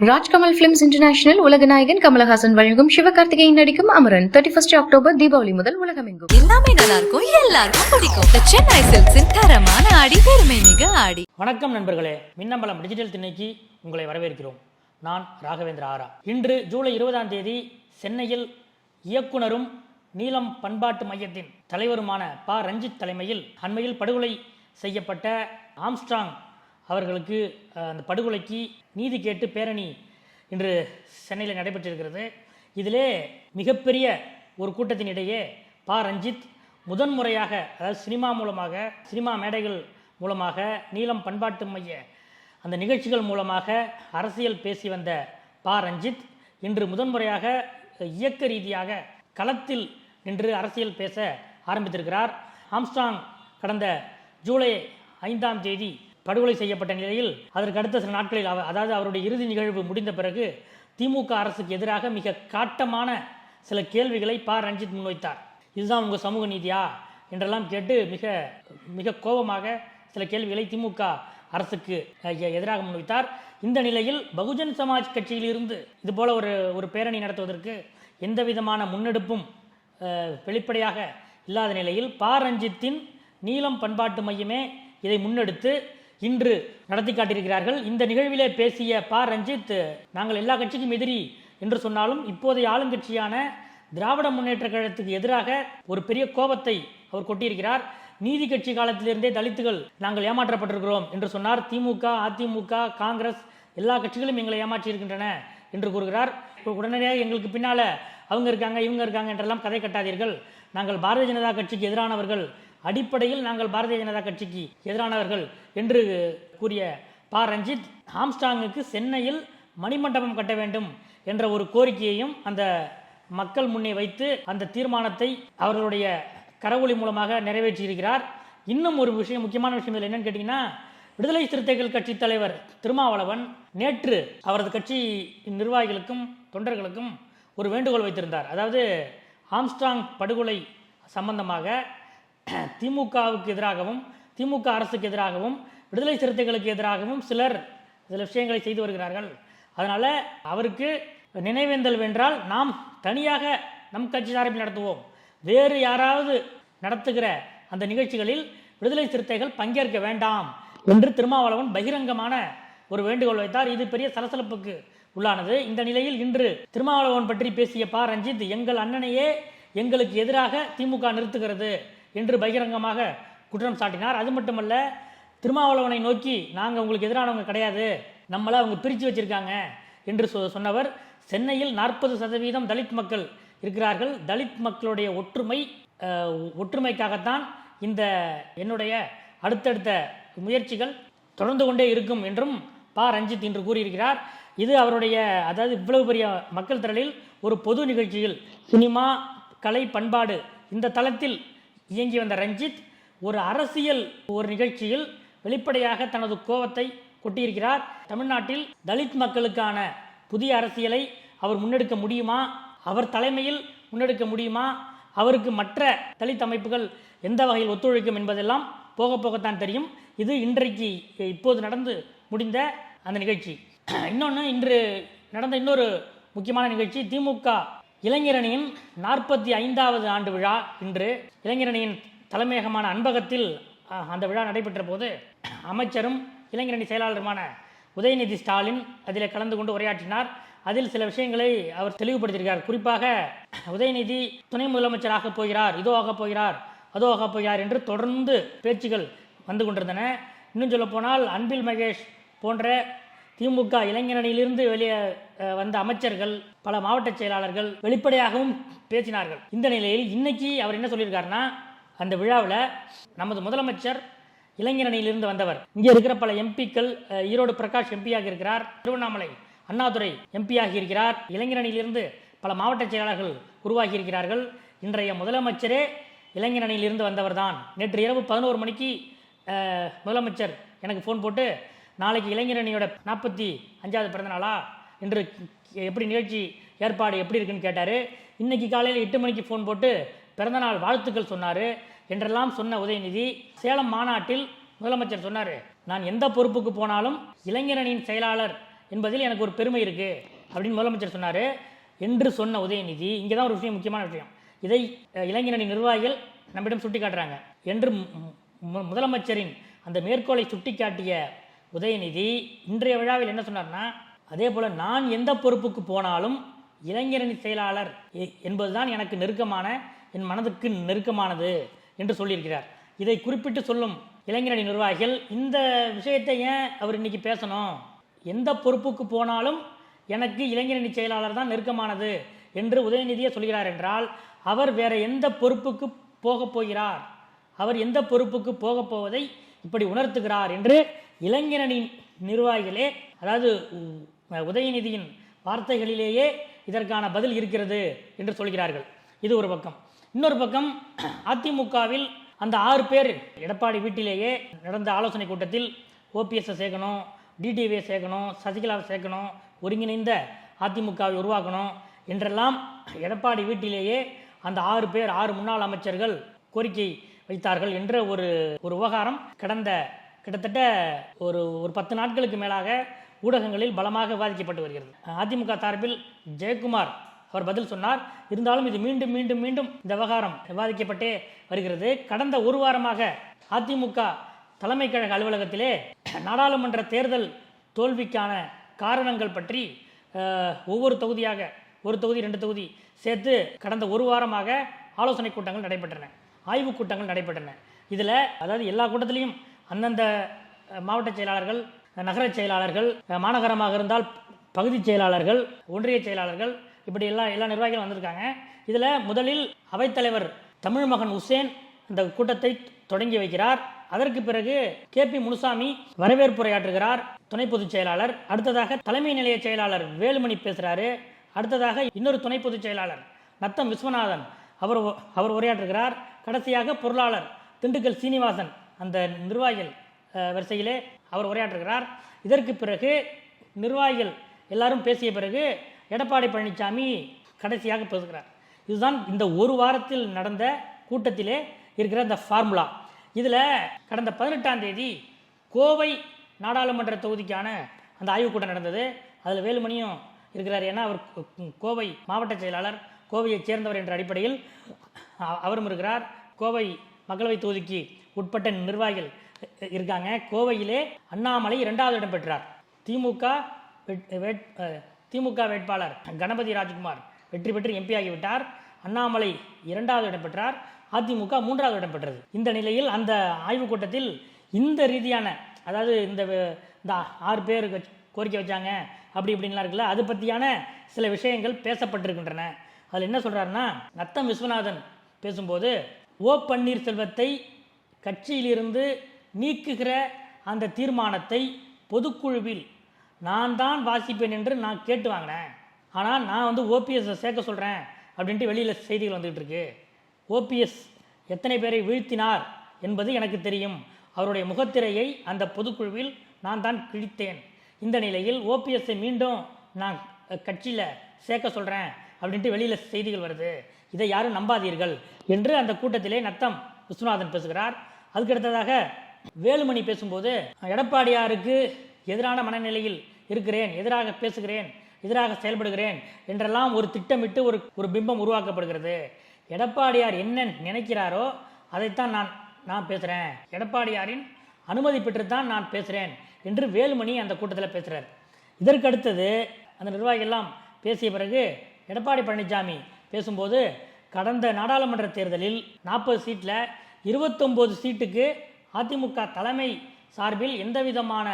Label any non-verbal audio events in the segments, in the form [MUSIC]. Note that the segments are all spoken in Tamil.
ராஜ்கமல் பிலிம்ஸ் இன்டர்நேஷனல் உலக நாயகன் கமலஹாசன் வழங்கும் சிவகார்த்திகேயன் நடிக்கும் Amaran. Thirty first October Deepavali முதல் உலகமெங்கும். எல்லாமே நல்லா இருக்கும் எல்லாருக்கும் பிடிக்கும். The சென்னை சில்க்ஸின் தரமான ஆடி பெருமை மிக ஆடி. வணக்கம் நண்பர்களே. மின்னம்பலம் டிஜிட்டல் திண்ணைக்கு உங்களை வரவேற்கிறோம். நான் ராகவேந்திர ஆரா. இன்று ஜூலை இருபதாம் தேதி சென்னையில் இயக்குனரும் நீலம் பண்பாட்டு மையத்தின் தலைவருமான ப. ரஞ்சித் தலைமையில் அண்மையில் படுகொலை செய்யப்பட்ட ஆம்ஸ்ட்ராங் அவர்களுக்கு அந்த படுகொலைக்கு நீதி கேட்டு பேரணி இன்று சென்னையில் நடைபெற்றிருக்கிறது. இதிலே மிகப்பெரிய ஒரு கூட்டத்தினிடையே பா. ப ரஞ்சித் முதன்முறையாக அதாவது சினிமா மூலமாக சினிமா மேடைகள் மூலமாக நீளம் பண்பாட்டு மைய அந்த நிகழ்ச்சிகள் மூலமாக அரசியல் பேசி வந்த ப. ரஞ்சித் இன்று முதன்முறையாக இயக்க ரீதியாக களத்தில் நின்று அரசியல் பேச ஆரம்பித்திருக்கிறார். ஆம்ஸ்டாங் கடந்த ஜூலை ஐந்தாம் தேதி படுகொலை செய்யப்பட்ட நிலையில் அதற்கு அடுத்த சில நாட்களில் அவர் அதாவது அவருடைய இறுதி நிகழ்வு முடிந்த பிறகு திமுக அரசுக்கு எதிராக மிக காட்டமான சில கேள்விகளை ப. ரஞ்சித் முன்வைத்தார். இதுதான் உங்கள் சமூக நீதியா? என்றெல்லாம் கேட்டு மிக மிக கோபமாக சில கேள்விகளை திமுக அரசுக்கு எதிராக முன்வைத்தார். இந்த நிலையில் பகுஜன் சமாஜ் கட்சியிலிருந்து இது போல ஒரு ஒரு பேரணி நடத்துவதற்கு எந்த விதமான முன்னெடுப்பும் வெளிப்படையாக இல்லாத நிலையில் ப. ரஞ்சித்தின் நீளம் பண்பாட்டு மையமே இதை முன்னெடுத்து இன்று நடத்தி காட்டியிருக்கிறார்கள். இந்த நிகழ்விலே பேசிய ப. ரஞ்சித் நாங்கள் எல்லா கட்சிக்கும் எதிரி என்று சொன்னாலும் இப்போதைய ஆளுங்கட்சியான திராவிட முன்னேற்ற கழகத்துக்கு எதிராக ஒரு பெரிய கோபத்தை அவர் கொட்டியிருக்கிறார். நீதி கட்சி காலத்திலிருந்தே தலித்துகள் நாங்கள் ஏமாற்றப்பட்டிருக்கிறோம் என்று சொன்னார். திமுக அதிமுக காங்கிரஸ் எல்லா கட்சிகளும் எங்களை ஏமாற்றி இருக்கின்றன என்று கூறுகிறார். உடனடியாக எங்களுக்கு பின்னால அவங்க இருக்காங்க இவங்க இருக்காங்க என்றெல்லாம் கதை கட்டாதீர்கள். நாங்கள் பாரதிய ஜனதா கட்சிக்கு எதிரானவர்கள் அடிப்படையில் நாங்கள் பாரதிய ஜனதா கட்சிக்கு எதிரானவர்கள் என்று கூறிய ப. ரஞ்சித் ஹாம்ஸ்டாங்குக்கு சென்னையில் மணிமண்டபம் கட்ட வேண்டும் என்ற ஒரு கோரிக்கையையும் அந்த மக்கள் முன்னே வைத்து அந்த தீர்மானத்தை அவர்களுடைய கரவொலி மூலமாக நிறைவேற்றியிருக்கிறார். இன்னும் ஒரு விஷயம் முக்கியமான விஷயம் இதில் என்னன்னு கேட்டிங்கன்னா விடுதலை சிறுத்தைகள் கட்சி தலைவர் திருமாவளவன் நேற்று அவரது கட்சி நிர்வாகிகளுக்கும் தொண்டர்களுக்கும் ஒரு வேண்டுகோள் வைத்திருந்தார். அதாவது ஆம்ஸ்டாங் படுகொலை சம்பந்தமாக [CLEARS THROAT] திமுகவுக்கு எதிராகவும் திமுக அரசுக்கு எதிராகவும் விடுதலை சிறுத்தைகளுக்கு எதிராகவும் சிலர் சில விஷயங்களை செய்து வருகிறார்கள். அதனால் அவருக்கு நினைவேந்தல் வென்றால் நாம் தனியாக நம் கட்சி சார்பில் நடத்துவோம். வேறு யாராவது நடத்துகிற அந்த நிகழ்ச்சிகளில் விடுதலை சிறுத்தைகள் பங்கேற்க வேண்டாம் என்று திருமாவளவன் பகிரங்கமான ஒரு வேண்டுகோள் வைத்தார். இது பெரிய சலசலப்புக்கு உள்ளானது. இந்த நிலையில் இன்று திருமாவளவன் பற்றி பேசிய பா. ரஞ்சித் எங்கள் அண்ணனையே எங்களுக்கு எதிராக திமுக நிறுத்துகிறது. என்று பகிரங்கமாக குற்றம் சாட்டினார். அது மட்டுமல்ல திருமாவளவனை நோக்கி நாங்கள் உங்களுக்கு எதிரானவங்க கிடையாது. நம்மளை அவங்க பிரித்து வச்சிருக்காங்க. என்று சொ சொன்னவர் சென்னையில் நாற்பது சதவீதம் தலித் மக்கள் இருக்கிறார்கள். தலித் மக்களுடைய ஒற்றுமை ஒற்றுமைக்காகத்தான் இந்த என்னுடைய அடுத்தடுத்த முயற்சிகள் தொடர்ந்து கொண்டே இருக்கும் என்றும் ப. ரஞ்சித் இன்று கூறியிருக்கிறார். இது அவருடைய அதாவது இவ்வளவு பெரிய மக்கள் திரளில் ஒரு பொது நிகழ்ச்சியில் சினிமா கலை பண்பாடு இந்த தளத்தில் இயங்கி வந்த ரஞ்சித் ஒரு அரசியல் ஒரு நிகழ்ச்சியில் வெளிப்படையாக தனது கோபத்தை கொட்டியிருக்கிறார். தமிழ்நாட்டில் தலித் மக்களுக்கான புதிய அரசியலை அவர் முன்னெடுக்க முடியுமா? அவர் தலைமையில் முன்னெடுக்க முடியுமா? அவருக்கு மற்ற தலித் அமைப்புகள் எந்த வகையில் ஒத்துழைக்கும் என்பதெல்லாம் போக போகத்தான் தெரியும். இது இன்றைக்கு இப்போது நடந்து முடிந்த அந்த நிகழ்ச்சி. [CLEARS THROAT] இன்னொன்று இன்று நடந்த இன்னொரு முக்கியமான நிகழ்ச்சி திமுக இளைஞரணியின் நாற்பத்தி ஐந்தாவது ஆண்டு விழா இன்று. இளைஞரணியின் தலைமையகமான அன்பகத்தில் அந்த விழா நடைபெற்ற போது அமைச்சரும் இளைஞரணி செயலாளருமான உதயநிதி ஸ்டாலின் அதில் கலந்து கொண்டு உரையாற்றினார். அதில் சில விஷயங்களை அவர் தெளிவுபடுத்தியிருக்கிறார். குறிப்பாக உதயநிதி துணை முதலமைச்சராக போகிறார் இதோ ஆகப் போகிறார் அதோ ஆகப் போகிறார் என்று தொடர்ந்து பேச்சுகள் வந்து கொண்டிருந்தன. இன்னும் சொல்ல போனால் அன்பில் மகேஷ் போன்ற திமுக இளைஞரணியிலிருந்து வெளியே வந்த அமைச்சர்கள் பல மாவட்ட செயலாளர்கள் வெளிப்படையாகவும் பேசினார்கள். இந்த நிலையில் இன்னைக்கு அவர் என்ன சொல்லியிருக்காருன்னா அந்த விழாவில் நமது முதலமைச்சர் இளைஞரணியிலிருந்து வந்தவர். இங்கே இருக்கிற பல எம்பிக்கள் ஈரோடு பிரகாஷ் எம்பியாக இருக்கிறார் திருவண்ணாமலை அண்ணாதுரை எம்பியாகி இருக்கிறார் இளைஞரணியிலிருந்து பல மாவட்ட செயலாளர்கள் உருவாகி இருக்கிறார்கள். இன்றைய முதலமைச்சரே இளைஞரணியிலிருந்து வந்தவர் தான் நேற்று இரவு பதினோரு மணிக்கு முதலமைச்சர் எனக்கு ஃபோன் போட்டு நாளைக்கு இளைஞரணியோட நாற்பத்தி அஞ்சாவது பிறந்த நாளா என்று எப்படி நிகழ்ச்சி ஏற்பாடு எப்படி இருக்குன்னு கேட்டார். இன்னைக்கு காலையில் எட்டு மணிக்கு ஃபோன் போட்டு பிறந்தநாள் வாழ்த்துக்கள் சொன்னார் என்றெல்லாம் சொன்ன உதயநிதி சேலம் மாநாட்டில் முதலமைச்சர் சொன்னார். நான் எந்த பொறுப்புக்கு போனாலும் இளைஞரணியின் செயலாளர் என்பதில் எனக்கு ஒரு பெருமை இருக்குது அப்படின்னு முதலமைச்சர் சொன்னார் என்று சொன்ன உதயநிதி. இங்கே தான் ஒரு விஷயம் முக்கியமான விஷயம். இதை இளைஞரணி நிர்வாகிகள் நம்மிடம் சுட்டி காட்டுறாங்க என்று மு- முதலமைச்சரின் அந்த மேற்கோளை சுட்டிக்காட்டிய உதயநிதி இன்றைய விழாவில் என்ன சொன்னார்னா அதே போல் நான் எந்த பொறுப்புக்கு போனாலும் இளைஞரணி செயலாளர் என்பதுதான் எனக்கு நெருக்கமான என் மனதுக்கு நெருக்கமானது என்று சொல்லியிருக்கிறார். இதை குறிப்பிட்டு சொல்லும் இளைஞரணி நிர்வாகிகள் இந்த விஷயத்தை ஏன் அவர் இன்னைக்கு பேசணும்? எந்த பொறுப்புக்கு போனாலும் எனக்கு இளைஞரணி செயலாளர் தான் நெருக்கமானது என்று உதயநிதியை சொல்கிறார் என்றால் அவர் வேற எந்த பொறுப்புக்கு போகப் போகிறார்? அவர் எந்த பொறுப்புக்கு போகப் போவதை இப்படி உணர்த்துகிறார் என்று இளைஞரணி நிர்வாகிகளே அதாவது உதயநிதியின் வார்த்தைகளிலேயே இதற்கான பதில் இருக்கிறது என்று சொல்கிறார்கள். இது ஒரு பக்கம். இன்னொரு பக்கம் அதிமுகவில் அந்த ஆறு பேர் எடப்பாடி வீட்டிலேயே நடந்த ஆலோசனை கூட்டத்தில் ஓபிஎஸ்ஸை சேர்க்கணும் டிடிவியை சேர்க்கணும் சசிகலாவை சேர்க்கணும் ஒருங்கிணைந்த அதிமுகவை உருவாக்கணும் என்றெல்லாம் எடப்பாடி வீட்டிலேயே அந்த ஆறு பேர் ஆறு முன்னாள் அமைச்சர்கள் கோரிக்கை வைத்தார்கள் என்ற ஒரு ஒரு விவகாரம் கடந்த கிட்டத்தட்ட ஒரு ஒரு பத்து நாட்களுக்கு மேலாக ஊடகங்களில் பலமாக விவாதிக்கப்பட்டு வருகிறது. அதிமுக சார்பில் ஜெயக்குமார் அவர் பதில் சொன்னார். இருந்தாலும் இது மீண்டும் மீண்டும் மீண்டும் இந்த விவகாரம் விவாதிக்கப்பட்டே வருகிறது. கடந்த ஒரு வாரமாக அதிமுக தலைமை கழக அலுவலகத்திலே நாடாளுமன்ற தேர்தல் தோல்விக்கான காரணங்கள் பற்றி ஒவ்வொரு தொகுதியாக ஒரு தொகுதி ரெண்டு தொகுதி சேர்த்து கடந்த ஒரு வாரமாக ஆலோசனை கூட்டங்கள் நடைபெற்றன. ஆய்வுக் கூட்டங்கள் நடைபெற்றன. இதில் அதாவது எல்லா கூட்டத்திலையும் அந்தந்த மாவட்ட செயலாளர்கள் நகர செயலாளர்கள் மாநகரமாக இருந்தால் பகுதி செயலாளர்கள் ஒன்றிய செயலாளர்கள் இப்படி எல்லா எல்லா நிர்வாகிகளும் வந்திருக்காங்க. இதில் முதலில் அவைத்தலைவர் தமிழ் மகன் உசேன் இந்த கூட்டத்தை தொடங்கி வைக்கிறார். அதற்கு பிறகு கே. பி. முனுசாமி வரவேற்புரையாற்றுகிறார் துணை பொதுச் செயலாளர். அடுத்ததாக தலைமை நிலைய செயலாளர் வேலுமணி பேசுகிறாரு அடுத்ததாக இன்னொரு துணை பொதுச் செயலாளர் நத்தம் விஸ்வநாதன் அவர் அவர் உரையாற்றுகிறார். கடைசியாக பொருளாளர் திண்டுக்கல் சீனிவாசன் அந்த நிர்வாகிகள் வரிசையிலே அவர் உரையாற்றுகிறார். இதற்கு பிறகு நிர்வாகிகள் எல்லாரும் பேசிய பிறகு எடப்பாடி பழனிசாமி கடைசியாக பேசுகிறார். இதுதான் இந்த ஒரு வாரத்தில் நடந்த கூட்டத்திலே இருக்கிற இந்த ஃபார்முலா. இதில் கடந்த பதினெட்டாம் தேதி கோவை நாடாளுமன்ற தொகுதிக்கான அந்த ஆய்வுக்கூட்டம் நடந்தது. அதில் வேலுமணியும் இருக்கிறார். ஏன்னா அவர் கோ- கோவை மாவட்ட செயலாளர். கோவையைச் சேர்ந்தவர் என்ற அடிப்படையில் அவரும் இருக்கிறார். கோவை மக்களவை தொகுதிக்கு உட்பட்ட நிர்வாகிகள் இருக்காங்க. கோவையிலே அண்ணாமலை இரண்டாவது இடம் பெற்றார். திமுக வேட்- திமுக வேட்பாளர் கணபதி ராஜ்குமார் வெற்றி பெற்று எம்பி ஆகிவிட்டார். அண்ணாமலை இரண்டாவது இடம் பெற்றார். அதிமுக மூன்றாவது இடம் பெற்றது. இந்த நிலையில் அந்த ஆய்வுக் கூட்டத்தில் இந்த ரீதியான அதாவது இந்த இந்த ஆறு பேர் கோரிக்கை வச்சாங்க அப்படி இப்படின்லாம் இருக்குல்ல அது பற்றியான சில விஷயங்கள் பேசப்பட்டிருக்கின்றன. அதில் என்ன சொல்கிறாருன்னா நத்தம் விஸ்வநாதன் பேசும்போது ஓ பன்னீர்செல்வத்தை கட்சியிலிருந்து நீக்குகிற அந்த தீர்மானத்தை பொதுக்குழுவில் நான் தான் வாசிப்பேன் என்று நான் கேட்டு வாங்கினேன். ஆனால் நான் வந்து ஓபிஎஸ்ஸை சேர்க்க சொல்கிறேன் அப்படின்ட்டு வெளியில் செய்திகள் வந்துகிட்டு இருக்கு. ஓபிஎஸ் எத்தனை பேரை வீழ்த்தினார் என்பது எனக்கு தெரியும். அவருடைய முகத்திரையை அந்த பொதுக்குழுவில் நான் தான் கிழித்தேன். இந்த நிலையில் ஓபிஎஸ்ஸை மீண்டும் நான் கட்சியில் சேர்க்க சொல்கிறேன் அப்படின்ட்டு வெளியில் செய்திகள் வருது. இதை யாரும் நம்பாதீர்கள் என்று அந்த கூட்டத்திலே நத்தம் விஸ்வநாதன் பேசுகிறார். அதுக்கடுத்ததாக வேலுமணி பேசும்போது எடப்பாடியாருக்கு எதிரான மனநிலையில் இருக்கிறேன் எதிராக பேசுகிறேன் எதிராக செயல்படுகிறேன் என்றெல்லாம் ஒரு திட்டமிட்டு ஒரு ஒரு பிம்பம் உருவாக்கப்படுகிறது. எடப்பாடியார் என்ன நினைக்கிறாரோ அதைத்தான் நான் நான் பேசுகிறேன் எடப்பாடியாரின் அனுமதி பெற்று தான் நான் பேசுகிறேன் என்று வேலுமணி அந்த கூட்டத்தில் பேசுகிறார் இதற்கடுத்தது அந்த நிர்வாகிகள்லாம் பேசிய பிறகு எடப்பாடி பழனிசாமி பேசும்போது கடந்த நாடாளுமன்ற தேர்தலில் நாற்பது சீட்டில் இருபத்தொம்போது சீட்டுக்கு அதிமுக தலைமை சார்பில் எந்த விதமான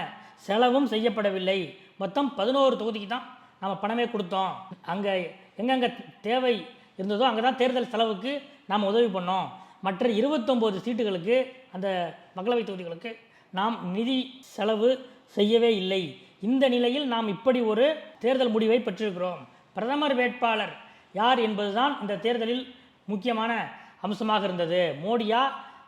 செலவும் செய்யப்படவில்லை. மொத்தம் பதினோரு தொகுதிக்கு தான் நம்ம பணமே கொடுத்தோம். அங்கே எங்கெங்கே தேவை இருந்ததோ அங்கே தான் தேர்தல் செலவுக்கு நாம் உதவி பண்ணோம். மற்ற இருபத்தொம்போது சீட்டுகளுக்கு அந்த மக்களவை தொகுதிகளுக்கு நாம் நிதி செலவு செய்யவே இல்லை. இந்த நிலையில் நாம் இப்படி ஒரு தேர்தல் முடிவை பெற்றிருக்கிறோம். பிரதமர் வேட்பாளர் யார் என்பதுதான் இந்த தேர்தலில் முக்கியமான அம்சமாக இருந்தது. மோடியா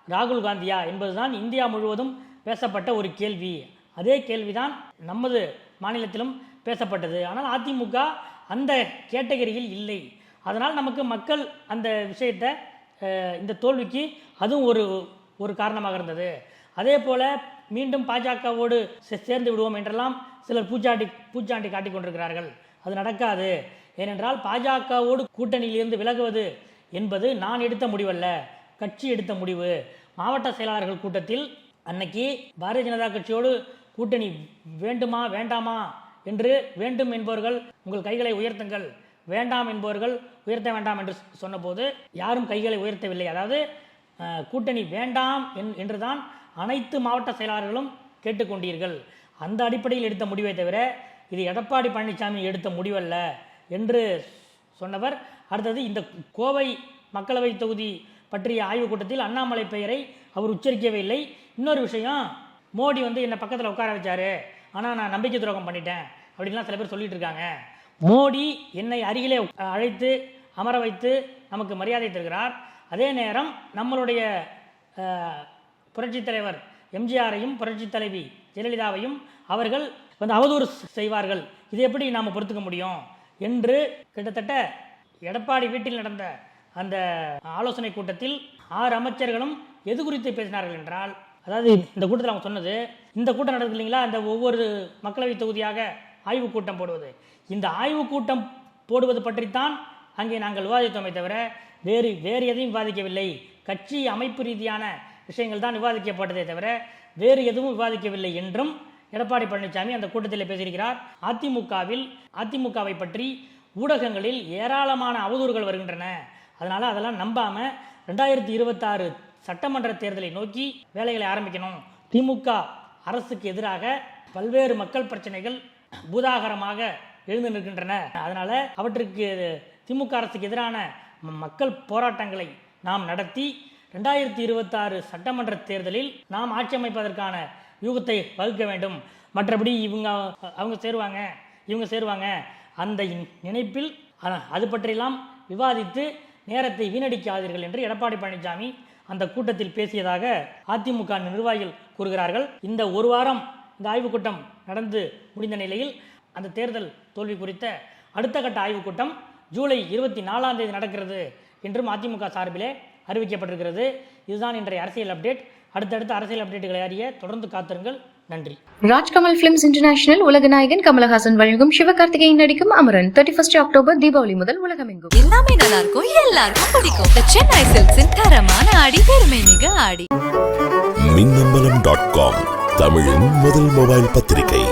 ராகுல் காந்தியா என்பதுதான் இந்தியா முழுவதும் பேசப்பட்ட ஒரு கேள்வி. அதே கேள்விதான் நமது மாநிலத்திலும் பேசப்பட்டது. ஆனால் அதிமுக அந்த கேட்டகரியில் இல்லை. அதனால் நமக்கு மக்கள் அந்த விஷயத்தை இந்த தோல்விக்கு அதுவும் ஒரு ஒரு காரணமாக இருந்தது. அதே போல மீண்டும் பாஜகவோடு சே- சேர்ந்து விடுவோம் என்றெல்லாம் சிலர் பூச்சாண்டி பூச்சாண்டி காட்டிக் கொண்டிருக்கிறார்கள் அது நடக்காது. ஏனென்றால் பாஜகவோடு கூட்டணியிலிருந்து விலகுவது என்பது நான் எடுத்த முடிவல்ல கட்சி எடுத்த முடிவு. மாவட்ட செயலாளர்கள் கூட்டத்தில் அன்னைக்கு பாரதிய ஜனதா கட்சியோடு கூட்டணி வேண்டுமா வேண்டாமா என்று வேண்டும் என்பவர்கள் உங்கள் கைகளை உயர்த்துங்கள் வேண்டாம் என்பவர்கள் உயர்த்த வேண்டாம் என்று சொன்னபோது யாரும் கைகளை உயர்த்தவில்லை. அதாவது கூட்டணி வேண்டாம் என்- என்றுதான் அனைத்து மாவட்ட செயலாளர்களும் கேட்டுக்கொண்டீர்கள். அந்த அடிப்படையில் எடுத்த முடிவை தவிர இது எடப்பாடி பழனிசாமி எடுத்த முடிவல்ல என்று சொன்னவர். அடுத்தது இந்த கோவை மக்களவை தொகுதி பற்றிய ஆய்வுக் கூட்டத்தில் அண்ணாமலை பெயரை அவர் உச்சரிக்கவே இல்லை. இன்னொரு விஷயம் மோடி வந்து என்னை பக்கத்தில் உட்கார வச்சாரு. ஆனால் நான் நம்பிக்கை துரோகம் பண்ணிட்டேன் அப்படின்லாம் சில பேர் சொல்லிட்டு இருக்காங்க. மோடி என்னை அருகிலே அழைத்து அமர வைத்து நமக்கு மரியாதை தருகிறார். அதே நேரம் நம்மளுடைய புரட்சித் தலைவர் எம்ஜிஆரையும் புரட்சித் தலைவி ஜெயலலிதாவையும் அவர்கள் வந்து அவதூறு செய்வார்கள். இது எப்படி நாம் பொறுத்துக்க முடியும்? என்று கிட்டத்தட்ட எடப்பாடி வீட்டில் நடந்த அந்த ஆலோசனை கூட்டத்தில் ஆறு அமைச்சர்களும் எது குறித்து பேசினார்கள் என்றால் அதாவது இந்த கூட்டத்தில் அவங்க சொன்னது இந்த கூட்டம் நடக்குது இல்லைங்களா? அந்த ஒவ்வொரு மக்களவை தொகுதியாக ஆய்வுக் கூட்டம் போடுவது. இந்த ஆய்வுக் கூட்டம் போடுவது பற்றித்தான் அங்கே நாங்கள் விவாதித்தோமே தவிர வேறு வேறு எதையும் விவாதிக்கவில்லை. கட்சி அமைப்பு ரீதியான விஷயங்கள் தான் விவாதிக்கப்பட்டதே தவிர வேறு எதுவும் விவாதிக்கவில்லை என்றும் எடப்பாடி பழனிசாமி அந்த கூட்டத்தில் பேசியிருக்கிறார். அதிமுகவில் அதிமுகவை பற்றி ஊடகங்களில் ஏராளமான அவதூறுகள் வருகின்றன. அதனால அதெல்லாம் நம்பாம ரெண்டாயிரத்தி இருபத்தாறு சட்டமன்ற தேர்தலை நோக்கி வேலைகளை ஆரம்பிக்கணும். திமுக அரசுக்கு எதிராக பல்வேறு மக்கள் பிரச்சனைகள் பூதாகரமாக எழுந்து நிற்கின்றன. அதனால அவற்றுக்கு திமுக அரசுக்கு எதிரான ம- மக்கள் போராட்டங்களை நாம் நடத்தி ரெண்டாயிரத்தி இருபத்தாறு சட்டமன்ற தேர்தலில் நாம் ஆட்சி அமைப்பதற்கான யூகத்தை வகுக்க வேண்டும். மற்றபடி இவங்க அவங்க சேருவாங்க இவங்க சேருவாங்க. அந்த நினைப்பில் அது பற்றியெல்லாம் விவாதித்து நேரத்தை வீணடிக்காதீர்கள் என்று எடப்பாடி பழனிசாமி அந்த கூட்டத்தில் பேசியதாக அதிமுக நிர்வாகிகள் கூறுகிறார்கள். இந்த ஒரு வாரம் இந்த ஆய்வுக் கூட்டம் நடந்து முடிந்த நிலையில் அந்த தேர்தல் தோல்வி குறித்த அடுத்த கட்ட ஆய்வுக் கூட்டம் ஜூலை இருபத்தி நாலாம் தேதி நடக்கிறது என்றும் அதிமுக சார்பிலே அறிவிக்கப்பட்டிருக்கிறது. இதுதான் இன்றைய அரசியல் அப்டேட். அடுத்தடுத்த அரசியல் அப்டேட்டுகளை அறிய தொடர்ந்து காத்திருங்கள். நன்றி. ராஜ்கமல் பிலிம்ஸ் இன்டர்நேஷனல் உலக நாயகன் கமலஹாசன் வழங்கும் சிவகார்த்திகேயன் நடிக்கும் Amaran. Thirty first October Deepavali முதல் உலகமெங்கும். எல்லாமே நல்லா இருக்கும் எல்லாருக்கும் பிடிக்கும். The சென்னை சில்க்ஸின் தரமான ஆடி பெருமை மிக ஆடி. மின்னம்பலம் டாட் காம் தமிழின் முதல் மொபைல் பத்திரிகை.